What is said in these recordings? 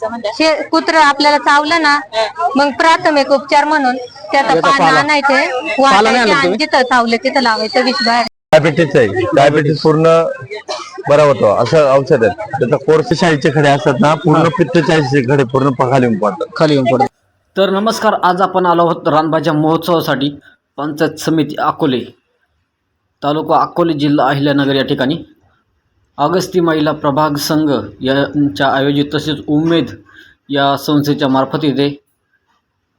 म्हणजे शे कुत्र आपल्याला चावलं ना मग प्राथमिक उपचार म्हणून त्याचं याचा पान पाला. आणायचे वाटायचे आणि? जिथं चावलं तिथं लावायचं विष बाहेर. डायबिटीस आहे. डायबिटीस पूर्ण बरा होतो. असं औषध आहे त्याचा कोर्स शाळेचे खडे असतात ना पूर्ण पित्तचाळीसचे खडे पूर्ण खाली येऊन पडतात. खाली येऊन पडत तर नमस्कार आज आपण आलो आहोत रानभाज्या महोत्सवासाठी पंचायत समिती अकोले तालुका अकोले जिल्हा अहिल्यानगर या ठिकाणी. अगस्ती महिला प्रभाग संघ यांच्या आयोजित तसेच उमेद या संस्थेच्या मार्फत इथे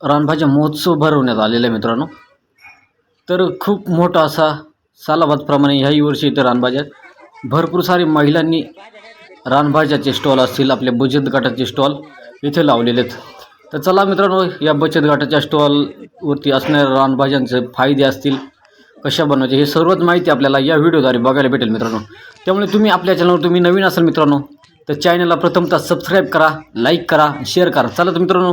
रानभाज्या महोत्सव भरवण्यात आलेला आहे मित्रांनो. तर खूप मोठा असा सालाबादप्रमाणे ह्याही वर्षी इथे रानभाज्या भरपूर सारी महिलांनी रानभाज्याचे स्टॉल असतील आपल्या बचत गटाचे स्टॉल इथे लावलेले आहेत. तर चला मित्रांनो या बचत गटाच्या स्टॉलवरती असणाऱ्या रानभाज्यांचे फायदे असतील कशा बनवायचे हे सर्वच माहिती आपल्याला या व्हिडिओद्वारे बघायला भेटेल मित्रांनो. त्यामुळे तुम्ही आपल्या चॅनलवर तुम्ही नवीन असाल मित्रांनो तर चॅनलला प्रथमतः सबस्क्राईब करा लाईक करा शेअर करा. चला तर मित्रांनो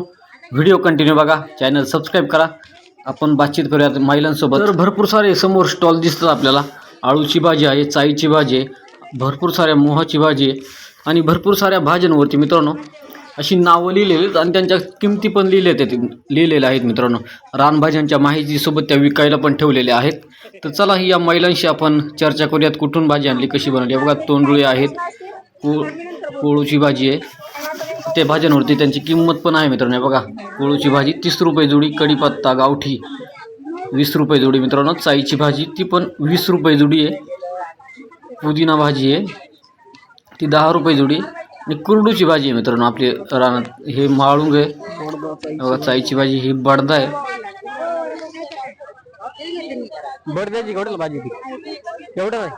व्हिडिओ कंटिन्यू बघा. चॅनल सबस्क्राईब करा. आपण बातचीत करूयात महिलांसोबत. तर भरपूर सारे समोर स्टॉल दिसतात आपल्याला. आळूची भाजी आहे चाईची भाजी आहे भरपूर साऱ्या मोहाची भाजी आहे आणि भरपूर साऱ्या भाज्यांवरती मित्रांनो अशी नावं लिहिलेली आहेत आणि त्यांच्या किमती पण लिहिल्या आहेत लिहिलेल्या आहेत मित्रांनो. रानभाज्यांच्या माहितीसोबत त्या विकायला पण ठेवलेल्या आहेत. तर चला ही या महिलांशी आपण चर्चा करूयात. कुठून भाजी आणली कशी बनवली? बघा तोंडुळे आहेत. कोळ कोळूची भाजी आहे. त्या भाज्यांवरती त्यांची किंमत पण आहे मित्रांनो. बघा कोळूची भाजी तीस रुपये जोडी कढीपत्ता गावठी वीस रुपये जोडी मित्रांनो. चाईची भाजी ती पण वीस रुपये जोडी आहे. पुदिना भाजी आहे. ती दहा रुपये जोडी. आहे. आणि कुरडूची भाजी आहे मित्रांनो आपली रानात हे माळुंग। आहे हे बघा चाईची भाजी ही। बडदा आहे बडद्याची घडल भाजी एवढं आहे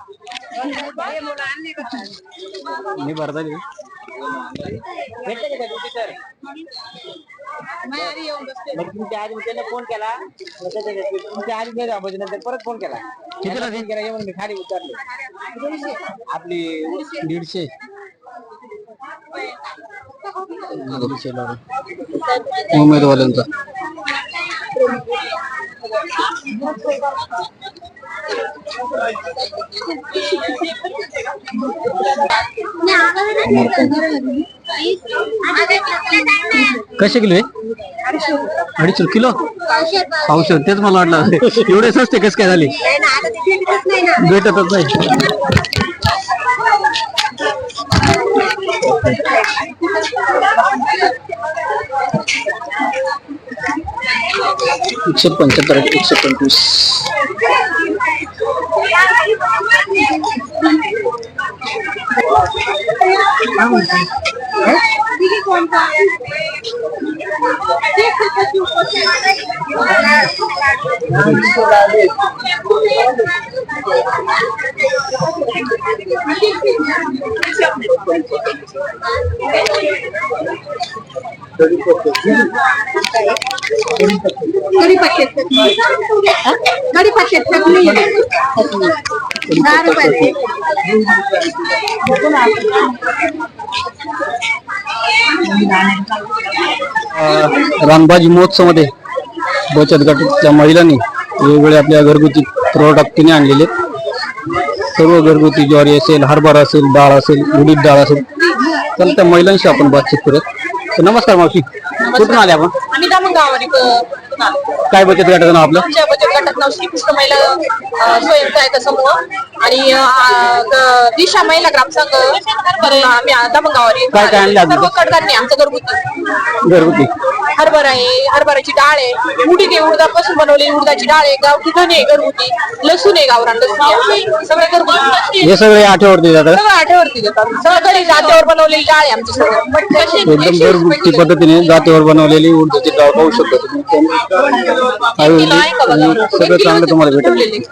मी भरता तुमच्या आधी त्याने फ़ोन केला मग त्याच्या- तुमच्या आधी नाही राहायचं नंतर परत फ़ोन केला कितीला फ़ोन केला येऊन मी खाली उतरले आपली दीडशे उमेदवारांचा. कसे किलो आहे? अडीचशे किलो? पावशे तेच मला वाटलं. एवढे सस्ते कस काय झाले? भेटतच नाही. एकशे पंच्याहत्तर एकशे पंचवीस कडीपत्ते चटणी दहा रुपये रामबाजी महोत्सवमध्ये बचत गटाच्या महिलांनी वेगवेगळे आपल्या घरगुती प्रोडक्ट तिने आणलेले. सर्व घरगुती ज्वारी असेल हरभरा असेल डाळ असेल उडीद डाळ असेल तर त्या महिलांशी आपण बातचीत करत नमस्कार मावशी कुठून आले आपण? काय बचत गटाचं नाव आपलं? आमच्या बचत गटात नाव श्रीकृष्ण महिला अ, स्वयंसहायता समूह आणि अ, ग- दिशा महिला ग्रामसंघ करून आम्ही काय काय आणलं? सर्व कडधान्य आमचं घरगुती. घरगुती. हरभरा आहे हरभऱ्याची डाळ आहे. उडीद आहे उडदापासून बनवलेली उडदाची डाळ आहे. गावठी धने आहे घरगुती. लसूण आहे गावरान लसूण आहे. सगळं घरगुती. हे सगळे आठवडते जातात सगळं आठवरती देतात सगळं घरी जात्यावर बनवलेली डाळ आहे आमची सगळं. एकदम घरगुती पद्धतीने जातीवर बनवलेली उडदाची डाळ पाहू शकता तुम्ही. सगळं चांगलं तुम्हाला भेटेल.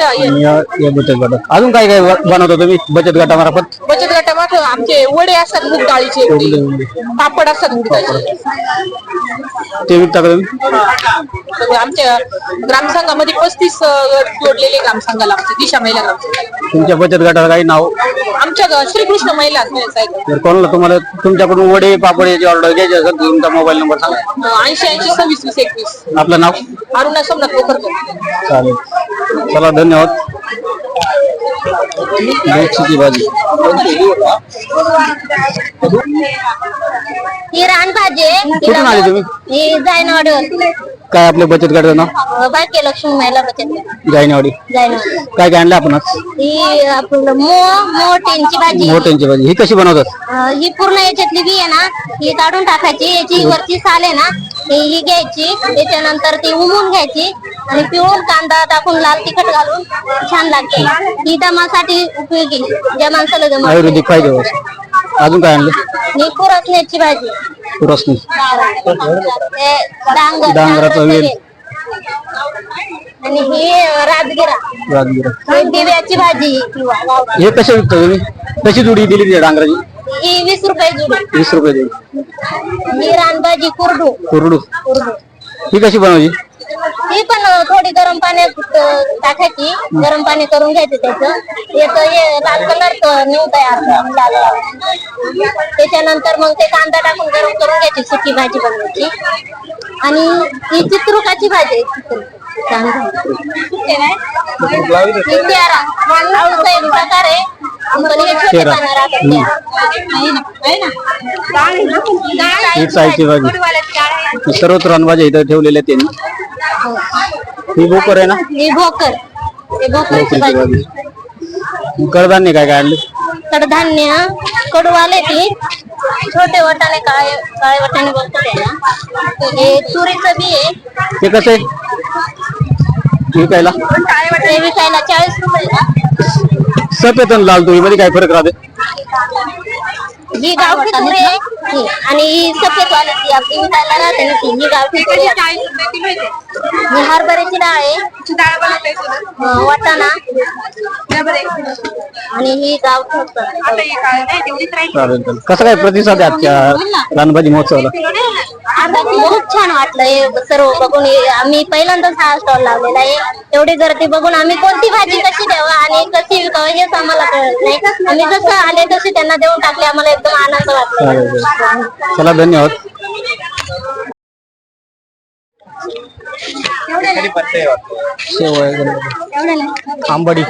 आणि या या बचत गटात. अजून काय काय बनवता तुम्ही? बचत गटामार्फत? बचत गटामाग आमचे वडे असतात मूग डाळीचे. पापड असतात उडदाचे ते विकता का तुम्ही? सगळं आमच्या ग्रामसंघामध्ये पस्तीस जोडलेले ग्रामसंघाला आमच्या दिशा महिला ग्रामसंघाला तुमच्या बचत गटाला काही नाव? आमच्या ग- श्रीकृष्ण महिला जर कोणाला तुम्हाला तुमच्याकडून वडे पापड याची ऑर्डर घ्यायची असेल तर तुमचा मोबाईल नंबर सांगा. ऐंशी ऐंशी सव्वीस वीस एकवीस. आपलं नाव? अरुणा सोमनाथ पोखरकर चालेल. चला धन्यवाद. बेडशीची भाजी. ही रानभाजी आहे. कुठून आले तुम्ही? ही जायनवाडीवर काय आपले बचत गटाचं नाव? बाकी लक्ष्मी महिला बचत गट. जायनवाडी. जायनवाडी. काय काय आणलं आपण आज? ही आपलं भाजी. मोठ्यांची भाजी. ही कशी बनवतात? अं, ही पूर्ण याच्यातली बी आहे ना ही काढून टाकायची. याची वरची साल आहे ना ही ही घ्यायची. त्याच्यानंतर ती उमून घ्यायची. आणि पिळून कांदा टाकून लाल तिखट घालून छान लागते. ही दमासाठी उपयोगी ज्या माणसाला दमा आयुर्वेदिक फायदे अजून काय आणलं? ही पुरसण्याची भाजी. डांगर डांगराचा वेल. आणि ही राजगिरा. राजगिरा. ही दिव्याची भाजी किंवा हे कसे विकता तुम्ही? कशी जुडी दिली ती डांगराची? ही वीस रुपये जुडी. वीस रुपये दिली ही रानभाजी कुरडू. कुरडू. कुरडू. ही कशी बनवायची? ही पण थोडी गरम पाण्यात टाकायची. गरम पाणी करून घ्यायचं त्याचं. याचं हे लाल कलर न्यू तयार लाल. त्याच्यानंतर मग ते कांदा टाकून गरम करून घ्यायची सुकी भाजी बनवायची. आणि ही चित्रुकाची भाजी आहे चित्रुक. ही तेरा एक प्रकार आहे. तेरा. ही भाजी ही सर्वत्र अनभाज्या इथं ठेवलेल्या त्यांनी. ही भोकर आहे ना? ही भोकर. हे भोकरची भोकरीची भाजी भाजी कडधान्य काय काय आणले? कडधान्य कडूवाले ती. छोटे वाटाणे काळे काळे वाटाणे बोलतो हे तुरीचं बी आहे. ते कसं आहे? विकायला ते विकायला चाळीस रुपये सफेद आणि लाल तुरी मध्ये काय फरक राहते? ही गावठी तुरी आहे. ही. आणि ही सफेद वाली ती आपली विकायला राहते ना ती. ही गावठी तुरी आहे. ही हरभऱ्याची डाळ आहे. वाटाणा. आणि ही चालेल चालेल. कसं काय प्रतिसाद आहे आजच्या रानभाजी महोत्सवाला? आता खूप छान वाटलं हे सर्व बघून. हे आम्ही पहिल्यांदाच हा स्टॉल लावलेला आहे. एवढी गर्दी बघून आम्ही कोणती भाजी कशी द्यावा आणि कशी विकावं हेच आम्हाला कळत नाही. आम्ही जसं आले तसे त्यांना देऊन टाकले. आम्हाला एकदम आनंद वाटला. चालेल चालेल. चला धन्यवाद. शेव आहे बरोबर. आंबाडी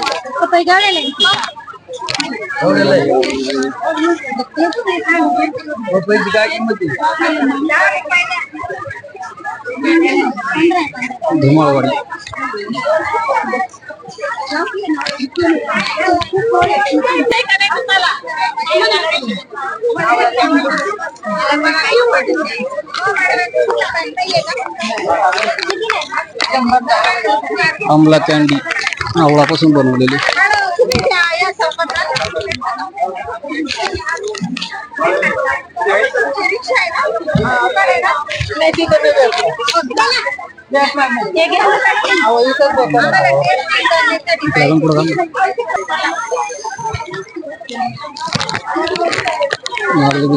धुमाळवाडी आमला कॅन्डी आवळापासून बनवलेली अजून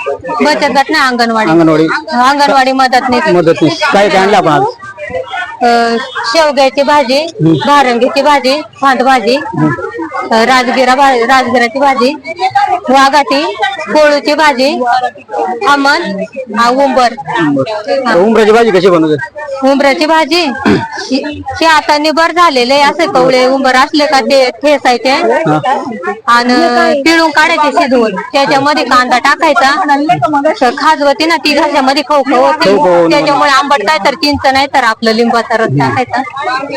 बचत गट नाही अंगणवाडी. अंगणवाडी. अंगणवाडी मदतनीस मदतनीस काय काय आणलं आपण आज? अं, शेवग्याची भाजी भारंगीची भाजी फांद भाजी अं, राजगिरा भा- राजगिराची भाजी वाघाटी कोळूची भाजी अमन हा, उंबर. उमराची भाजी कशी बनवते उंबराची भाजी? हे आता निबर झालेले असे कवळे उंबर असले का ते ठेसायचे. आणि पिळून काढायचे शिजवून. त्याच्यामध्ये कांदा टाकायचा. खाजवती ना ती घासामध्ये खव खव होते. खव खव होऊन त्याच्यामुळे आंबट काय तर चिंच नाही तर आपलं लिंबाचा रस टाकायचा.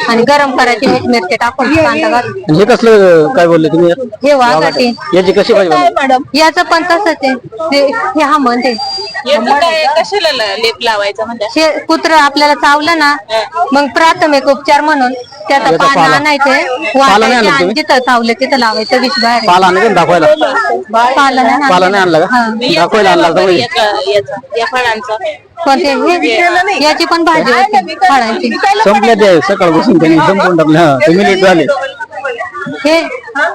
आणि गरम करायची मीठ मिरची टाकून कांदा घालून. हे कसलं काय बोलले तुम्ही? हे वाघाटी याची कशी बनवते याचं पण तसंच आहे. ते हे हा म्हणते कशाला लेप लावायचा म्हणजे हे कुत्र आपल्याला चावलं ना मग प्राथमिक उपचार म्हणून त्याचं याचा पान पाला. आणायचे पाला नाही आणलं वाटायचे आणि तुम्ही? जिथं चावलं तिथं लावायचं विष बाहेर पाला आणलं का दाखवायला. पाला नाही आणलं. पाला नाही आणला का? हा. दाखवायला आणला का म्हणजे याचा याचा या फळांचा. पण ते हे- याची पण भाजी होती फळांची. संपल्या ते सकाळपासून त्यांनी संपून टाकले. हा ते मिनिट झाले. हे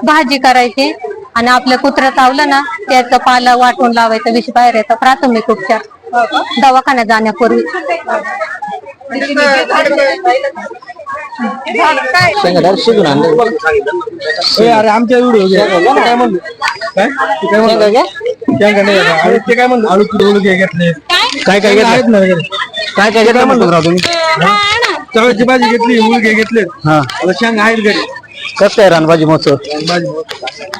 भाजी करायची आणि आपलं कुत्रं चावलं ना त्याचं पाला वाटून लावायचं विष बाहेर येतं प्राथमिक उपचार. दवाखान्यात जाण्यापूर्वी. अरे आमच्या व्हिडिओ काय म्हणतो? काय? काय म्हणतो? ते काय? आळू घे घेतले. काय काय घेतलं? ना काय काय घेतलं म्हणतो? राव तुम्ही? चवळची भाजी घेतली मुलगे घेतले. हा. शेंगा आहेत घरी. कसं काय रानभाजी महोत्सव? भाजी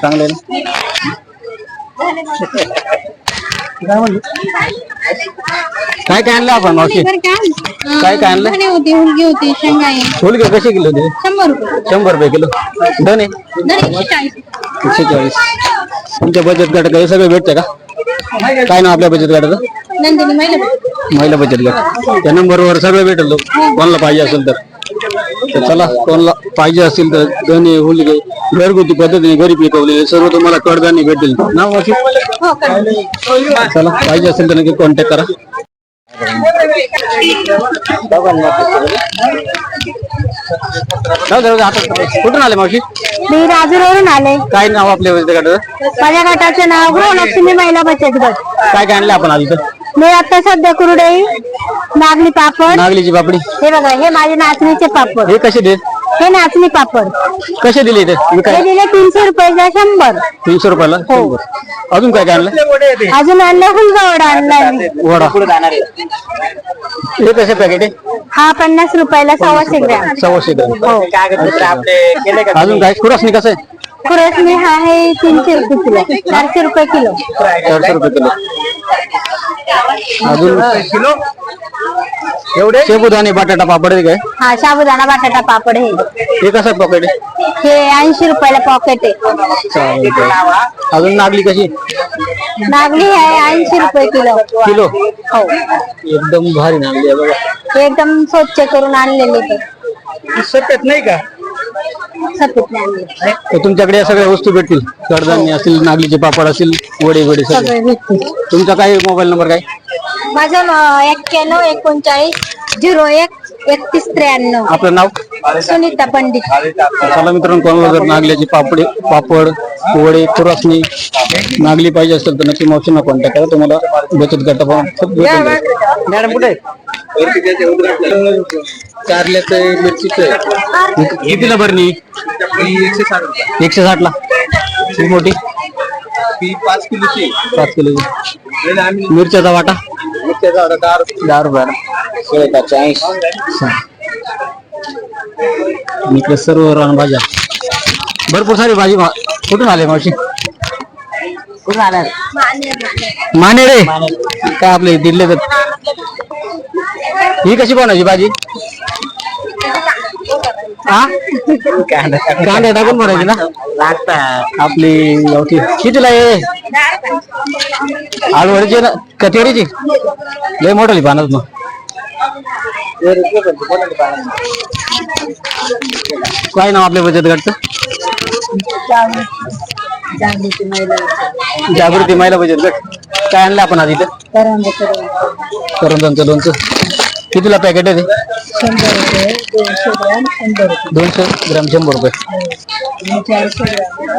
चांगलं आहे ना? काय म्हणतो? काय काय आणलं आपण मावशी? काय काय आणलं? होती हुलगी होती शेंगाई. फुलगे कसे किलो ते शंभर रुपये. शंभर रुपये किलो. डन आहे एकशे चाळीस. तुमच्या बचत गटात हे सगळं भेटतं का? काय नाव आपल्या बचत गटाचं? नंदिनी महिला महिला बचत गट. त्या नंबरवर सगळं भेटेल तो. कोणाला पाहिजे असेल तर तर. चला कोणाला पाहिजे असेल तर धने हुलगे घरगुती पद्धतीने घरी पिकवलेले सर्व तुम्हाला कडधान्य भेटेल नाव वाची चला पाहिजे असेल तर नक्की कॉन्टॅक्ट करा. जाऊ जाऊ हातात- कुठून आले मावशी? मी राजूरवरून आले. काय नाव आपल्या गटाचं माझ्या गटाचं नाव गृहलक्ष्मी महिला बचत गट. काय काय आणलं आपण आज इथं? मी आता सध्या कुरडई नागली पापड. नागलीची पापडी. हे बघा हे माझे नाचणीचे पापड. हे कसे देत? हे नाचणी पापड. कसे दिले हे विकाय दिले तीनशे रुपयाला शंभर. तीनशे रुपयाला? शंभर. अजून काय काय आणलं? अजून आणलं हुलगावड आणलाय वडा. हे कसे पॅकेट आहे? हा पन्नास रुपयाला सव्वाशे ग्रॅम. सव्वाशे ग्राम. कागदपत्र आपले केले का अजून काय? खुरासनी कसं आहे? खुरसणी हा आहे तीनशे रुपये किलो. चारशे रुपये किलो. चारशे रुपये किलो. अजून किलो? एवढे? शेबुदाणे बटाटा पापड आहे काय? हा साबुदाणा बटाटा पापड हे. हे कसं पॉकेट आहे? हे ऐंशी रुपयाला पॉकेट आहे. चालेल, चालेल. अजून नागली कशी? नागली आहे ऐंशी रुपये किलो. किलो? हो. एकदम भारी नागली आहे बघा. एकदम स्वच्छ करून आणलेले ते नाही का? सफेद आणले तर तुमच्याकडे या सगळ्या वस्तू भेटतील. कडधान्य असतील नागलीचे पापड असतील वडे वडे सगळे. सगळे भेटतील. तुमचा काय मोबाईल नंबर काय? माझं एक्क्याण्णव एकोणचाळीस झिरो एक एकतीस त्र्याण्णव. आपलं नाव? सुनीता पंडित. चला मित्रांनो कोणाला जर नागल्याचे पापडे पापड वडे खुरासणी नागली पाहिजे असेल तर नक्की मावशींना कॉन्टॅक्ट करा. तुम्हाला बचत गटा मॅडम कुठे कारल्याचं मिरचीचं कितीला भरणी एकशे साठ एकशे साठ ला. मोठी? पाच किलोची. पाच किलो आम्ही मिरच्याचा वाटा मिरच्याचा होता दहा रुपये दहा रुपये इकडे सर्व रानभाज्या. भरपूर सारी भाजी कुठून आले मावशी? माने रे. काय आपले दिले तर. ही कशी बनवायची भाजी? हा? कांदा टाकून बनवायची ना? आपली गावठी. कितीला आहे? आळूवडीची ना? कचोरीची? लय मोठाली पाण्यात मग. काय नाव आपल्या बचत गटचं? जागृती महिला बचत गट. काय आणलं आपण आधी करंजांचं लोणचं कितीला पॅकेट आहे ते? दोनशे ग्राम शंभर रुपये.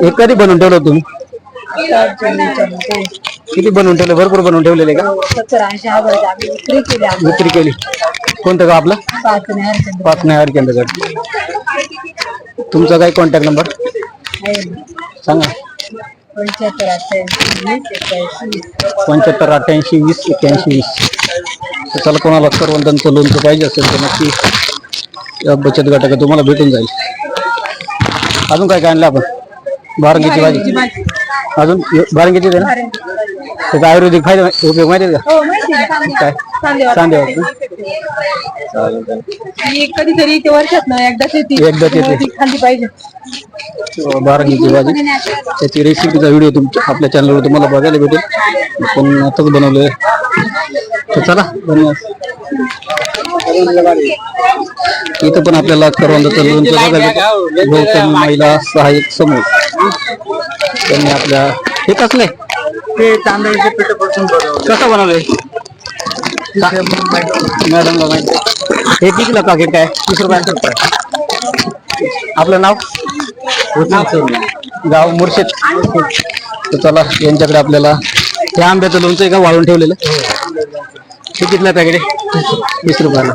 हे. कधी बनवून ठेवलं तुम्ही? किती बनवून ठेवले? भरपूर बनवून ठेवलेले का? विक्री केली. कोणतं गाव आपलं? पाच नाही केंद्र गट तुमचा काय कॉन्टॅक्ट नंबर सांगा. पंच्याहत्तर अठ्ठ्याऐंशी वीस एक्क्याऐंशी वीस. तर चला कोणाला करवंदांचं लोणचं पाहिजे असेल तर नक्की या बचत गटाकडे तुम्हाला भेटून जाईल. अजून काय काय आणलं आपण? बारंगीची भाजी. अजून? बारंगीची ना त्याचा आयुर्वेदिक फायदा उपयोग माहिती आहे का? काय? कधीतरी ते वर्षात ना एकदा शेती एकदाच येते. ती खाल्ली पाहिजे. बारंगीची भाजी. त्याची रेसिपीचा व्हिडिओ तुमच्या आपल्या चॅनलवर तुम्हाला बघायला भेटेल. पण आताच बनवलंय. तर चला धन्यवाद. इथं पण आपल्याला करवंदाचं लोणचं बघायला भेटेल. गौतम महिला सहाय्यक समूह. त्यांनी आपल्या हे कसलंय ते तांदळाचे पिठापासून बनवलं कसं बनवलंय? मॅडमला माहिती हे कितीला पॅकेट काय? तीस रुपयाचं आपलं नाव? गाव मुर्शिद. तर चला यांच्याकडे आपल्याला हे आंब्याचं लोणचं आहे का वाळून ठेवलेलं? हे कितीला पॅकेट आहे? वीस रुपयाला.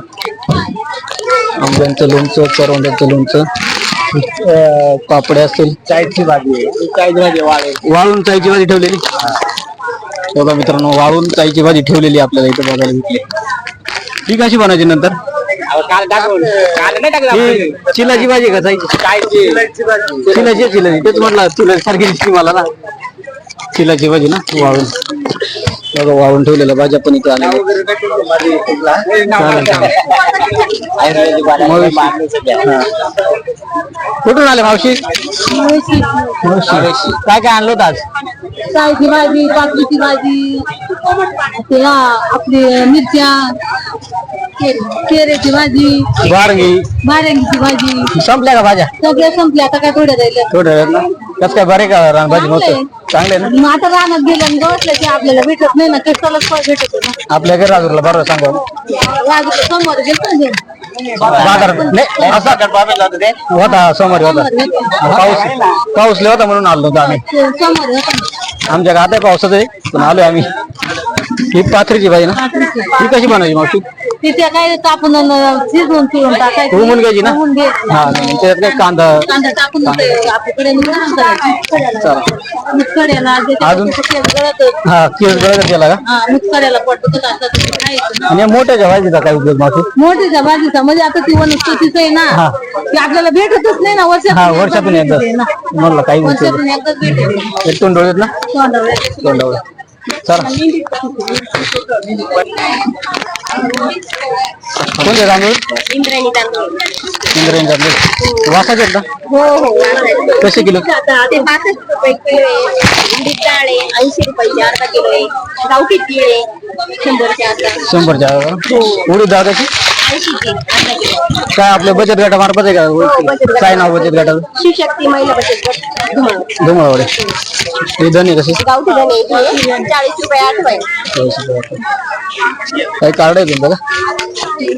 आंब्यांचं लोणचं करवंड्याचं लोणचं पापड्या असेल. चायची भाजी आहे. चायची भाजी वाळे वाळून चायची भाजी ठेवलेली? बघा मित्रांनो वाळून चायची भाजी ठेवलेली आपल्याला इथं बघायला भेटली ती कशी बनायची नंतर? काल टाकून काल नाही टाकलं ही चिलाची भाजी का चायची चायची चिलाची चिलाची तेच म्हटलं चिला सारखी दिसली मला ना. चिलाची भाजी ना वाळून. बघा वाळून ठेवलेल्या भाज्या पण इथे आल्या कुठून आले मावशी. मावशी. काय काय आणलं होतं आज? चायची भाजी पापडीची भाजी ते आपली मिरच्या केरेची भाजी बारंगी बारंगीची भाजी. संपल्या का भाज्या? सगळ्या संपल्या आता काय थोड्या राहिल्या. थोड्या ना? कसं काय बरे का रानभाजी नव्हतं चांगले ना? मग आता रानात गेलं आणि गवसलं की आपल्याला भेटत नाही ना कष्टालाच फळ भेटत ना. आपल्या घरी राजूरला बरोबर सांगा. राजूला समोर गेलं ना घेऊन. बाजार नाही असा होता सोमवारी होता. पाऊस पाऊस लय होता म्हणून आलो होतो आम्ही. ते समोर होतं. ना. आमच्या गात आहे पावसाचं आहे पण आलोय आम्ही. ही पाथरीची भाजी ना. ही कशी बनायची मावशी? तिथे काय कापून शिजवून पिळून टाकायचं. उमून घ्यायची ना? उमून घ्यायची. हा त्याच्यात काय कांदा? कांदा टाकून ते आपल्याकडे करायची चला. अजून? केस गळत हा केस गळत गेला का? हा मुतकड्याला पडतो खायचं. आणि या मोठ्याच्या भाजीचा काय उपयोग मावशी? मोठीच्या भाजीचा म्हणजे आता ती वनस्पतीच आहे ना ती आपल्याला भेटतच नाही ना हा एकदा वर्षातून एकदा. भेटते ना. म्हणलं काही वर्षातून एकदाच भेटेल एक तोंड डोळ्यात ना? तोंडावर. तोंडावर चला कोणते तांदूळ? इंद्रायणी तांदूळ. इंद्रायणी तांदूळ. वासाचे आहेत का? हो हो कसे किलो? ते पासष्ट रुपये किलो आहे. उडीद डाळ आहे ऐंशी रुपयाची अर्धा किलो आहे. गावठी तीळ आहे शंभरचे अर्धा शंभरच्या. उडीद डाळ काय आपल्या बचत गटामार्फत आहे का? गट. काय नाव बचत गटाचं? शिवशक्ती महिला बचत गट धुमाळ. धुमाळवाडे. हे धने कसे? गावठी धने आहे चाळीस रुपये आठ रुपये काही कार्ड आहे तुमचं का?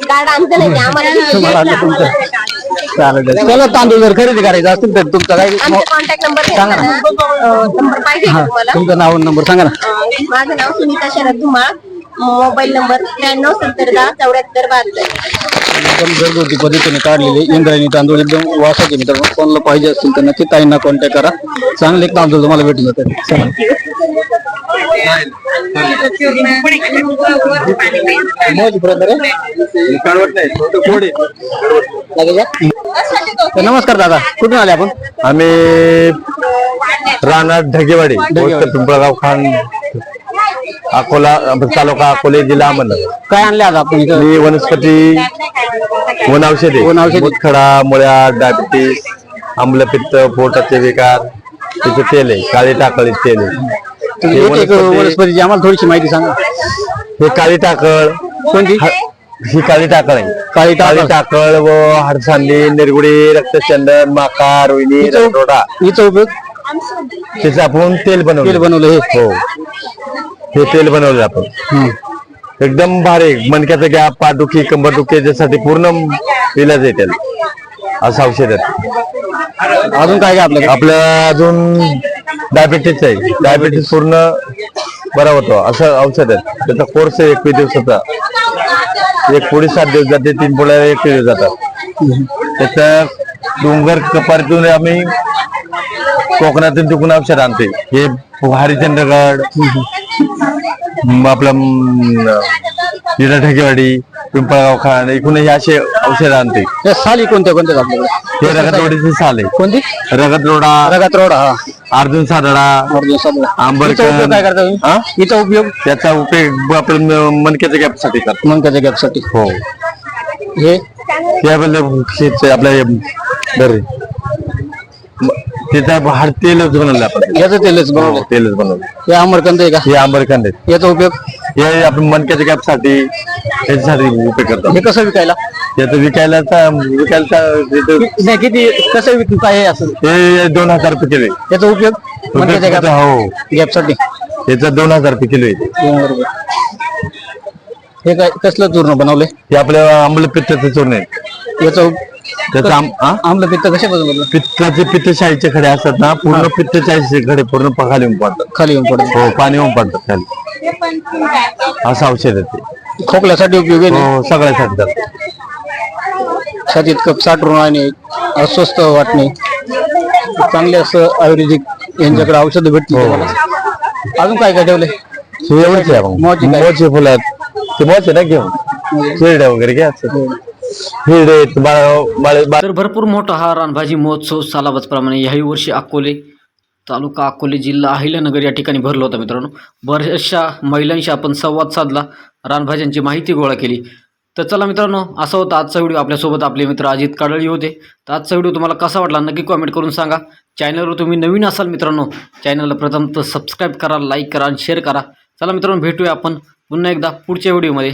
कार्ड आमचं नाही ते आम्हाला तुम्हाला आणलं तुमचं. चालेल चला तांदूळ जर खरेदी करायचं असेल तर तुमचा काय कॉन्टॅक्ट नंबर सांगा ना. नंबर पाहिजे तुमचं नाव आणि नंबर सांगा ना. माझं नाव सुनीता शरद धुमाळ. मोबाईल नंबर त्र्याण्णव सत्तर दहा चौऱ्याहत्तर बहात्तर. एकदम घरगुती पद्धतीने काढलेले इंद्रायणी तांदूळ एकदम वासाचे मित्रांनो कोणाला पाहिजे असतील तर नक्की ताईंना कॉन्टॅक्ट करा. चांगले तांदूळ तुम्हाला भेटून जातात नमस्कार दादा. कुठून आले आपण? आम्ही राहणार ढगेवाडी पिंपळगाव खान. अकोला तालुका अकोले जिल्हा अहमदनगर. काय आणले आज आपण इथं? मी वनस्पती वन औषधी वन औषधी. खडा मुळ्या डायबिटीस आम्लपित्त पोटाचे विकार त्याचे तेल आहे काळी टाकळी तेल आहे. तुम्ही हे एक एक वनस्पती- वनस्पतीची आम्हाला थोडीशी माहिती सांगा. हे काळी टाकळ कोणती? ही काळी टाकळ आहे. काळी टाकळ. काळी टाकळ व हाडसांदी निरगुडी रक्तचंदन माका रोहिणी रक्तोडा हिचा उपयोग? त्याचं आपण तेल बनवलं. तेल बनवलं हे. हो. हे तेल बनवलं आपण एकदम भारी मणक्याचं गॅप पाठदुखी कंबरदुखी याच्यासाठी पूर्ण इलाज आहे त्याला. असं औषध आहे. अजून काय काय आपल्याकडे? आपलं अजून डायबिटीस आहे. डायबिटीस पूर्ण बरा होतो. असं औषध आहे. त्याचा कोर्स आहे एकवीस दिवसाचा. एक पोळी सात दिवस जाते तीन पोळ्या एक दिवस जातात. त्याचं डोंगर कपारीतून आम्ही कोकणातून तिकून औषध आणते हे हरिचंद्रगड आपलं निरा ठेकेवाडी पिंपळगाव खान एकूण हे असे औषध आणते. या साली कोणत्या कोणत्या आपल्याकडे हे रगतरोडीची साल आहे. कोणती? रगतरोडा रगात रोड हा. अर्जुन सादडा अर्जुन. हिचा उपयोग काय करता तुम्ही? हा? हिचा उपयोग? त्याचा उपयोग आपण मनक्याच्या गॅपसाठी करतो. मंकाच्या गॅपसाठी. हो. हे? आपल्या हे बरे म- त्याचा हार तेलच बनवलं आपण. याचं तेलच बरोबर हो, तेलच बनवलं. हे अमरकंद आहे का? हे आंबरकंद आहेत याचा उपयोग? हे आपण मनक्याच्या गॅपसाठी त्याच्यासाठी उपयोग करतो हे कसं विकायला? त्याचं विकायला विकायला नाही किती कसं विक काय हे असं? हे दोन हजार रुपये किलो आहे. याचा उपयोग? मंकाच्या गॅप हो. गॅपसाठी त्याचं दोन हजार रुपये किलो आहे. दोन रुपये. हे काय कसलं चूर्ण बनवलंय? हे आपल्या आंबलपित्ताचं चूर्ण आहे. याचा उप- त्याचा आम- हा? आम्ल पित्त कशापासून बदल पित्ताचे पित्तशाहीचे खडे असतात ना पूर्ण पित्तशाहीचे खडे पूर्ण प- खाली येऊन पडतात. खाली येऊन पडत हो पाणी येऊन पडतात खाली. असं औषध आहे ते. खोकल्यासाठी उपयोगी आहे हो सगळ्यासाठी चालतं. छातीत कप राहणे अस्वस्थ वाटणे. चांगले असं आयुर्वेदिक यांच्याकडे औषधं भेटतील तुम्हाला. अजून काय काय ठेवले हे एवढंच आहे मग काय? मोचे फुलं आहेत. ते मोचे ना घेऊन. हिरड्या वगैरे घ्या. हिरडे आहेत, बाळ तर भरपूर मोठा हा रानभाजी महोत्सव सालाबाजप्रमाणे याही वर्षी अकोले तालुका अकोले जिल्हा अहिल्यानगर या ठिकाणी भरला होता मित्रांनो. बऱ्याचशा महिलांशी आपण संवाद साधला रानभाज्यांची माहिती गोळा केली. तर चला मित्रांनो असा होता आजचा व्हिडिओ. आपल्यासोबत आपले मित्र अजित काडळी होते. तर आजचा व्हिडिओ तुम्हाला कसा वाटला नक्की कॉमेंट करून सांगा. चॅनलवर तुम्ही नवीन असाल मित्रांनो चॅनलला प्रथम तर सबस्क्राईब करा लाईक करा आणि शेअर करा. चला मित्रांनो भेटूया आपण पुन्हा एकदा पुढच्या व्हिडिओमध्ये.